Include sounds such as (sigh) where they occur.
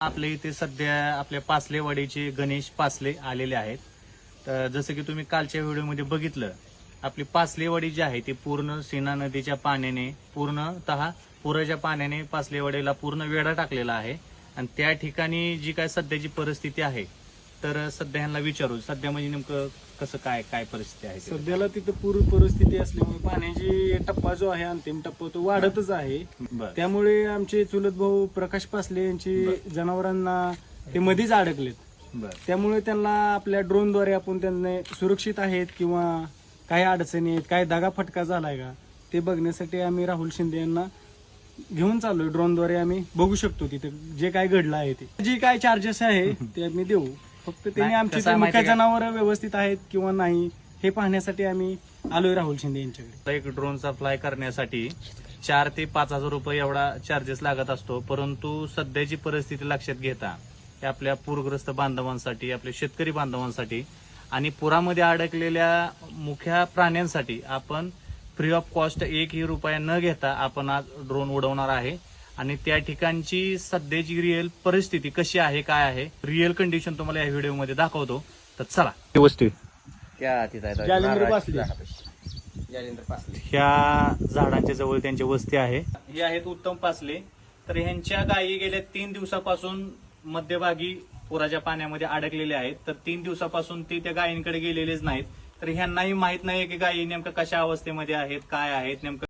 आपल्या इथे सध्या आपल्या पासलेवाडीचे गणेश पासले आलेले आहेत. तर जसं की तुम्ही कालच्या व्हिडिओमध्ये बघितलं आपली पासलेवाडी जी आहे ती पूर्ण सीना नदीच्या पाण्याने पूर्णतः पुराच्या पाण्याने पासलेवाडीला पूर्ण वेढा टाकलेला आहे. आणि त्या ठिकाणी जी काय सध्याची परिस्थिती आहे तर सध्या ह्यांना विचारू सध्या म्हणजे नेमकं कसं काय काय परिस्थिती आहे? सध्याला तिथं पूर परिस्थिती असल्यामुळे पाण्याची टप्पा जो आहे अंतिम टप्पा तो वाढतच आहे. बरं. त्यामुळे आमचे चुलत भाऊ प्रकाश पासले यांची. जनावरांना ते मध्येच अडकलेत. बरं. त्यामुळे त्यांना आपल्या ड्रोनद्वारे आपण त्यांना सुरक्षित आहेत किंवा काही अडचणी आहेत काय दागा फटका झालाय का ते बघण्यासाठी आम्ही राहुल शिंदे यांना घेऊन चाललोय. ड्रोनद्वारे आम्ही बघू शकतो तिथे जे काय घडलं आहे ते. जे काय चार्जेस आहे (laughs) ते आम्ही देऊ. फक्त त्यांनी आमची कसं आहे माहिती मुख्य का? जनावर व्यवस्थित आहेत किंवा नाही हे पाहण्यासाठी आम्ही आलोय राहुल शिंदे यांच्याकडे एक ड्रोनचा फ्लाय करण्यासाठी चार ते पाच हजार रुपये एवढा चार्जेस लागत असतो परंतु सध्याची परिस्थिती लक्षात घेता हे आपल्या पूरग्रस्त बांधवांसाठी आपल्या शेतकरी बांधवांसाठी आणि पुरामध्ये अडकलेल्या मुख्या प्राण्यांसाठी आपण फ्री ऑफ कॉस्ट एकही रुपया न घेता आपण आज ड्रोन उडवणार आहे आणि त्या ठिकाणची सध्याची रिअल परिस्थिती कशी आहे काय आहे रिअल कंडिशन तुम्हाला या व्हिडिओमध्ये दाखवतो. तर चला. त्या. जालिंदर पासले. पासले ह्या झाडांच्या जवळ त्यांची वस्ती आहे. हे आहेत उत्तम पासले तर ह्यांच्या गायी गेल्या तीन दिवसापासून मध्यभागी पुराच्या पाण्यामध्ये अडकलेल्या आहेत. तर तीन दिवसापासून ते त्या गायींकडे गेलेलेच नाहीत. तर ह्यांनाही माहीत नाही की गायी नेमकं कशा अवस्थेमध्ये आहेत काय आहेत नेमकं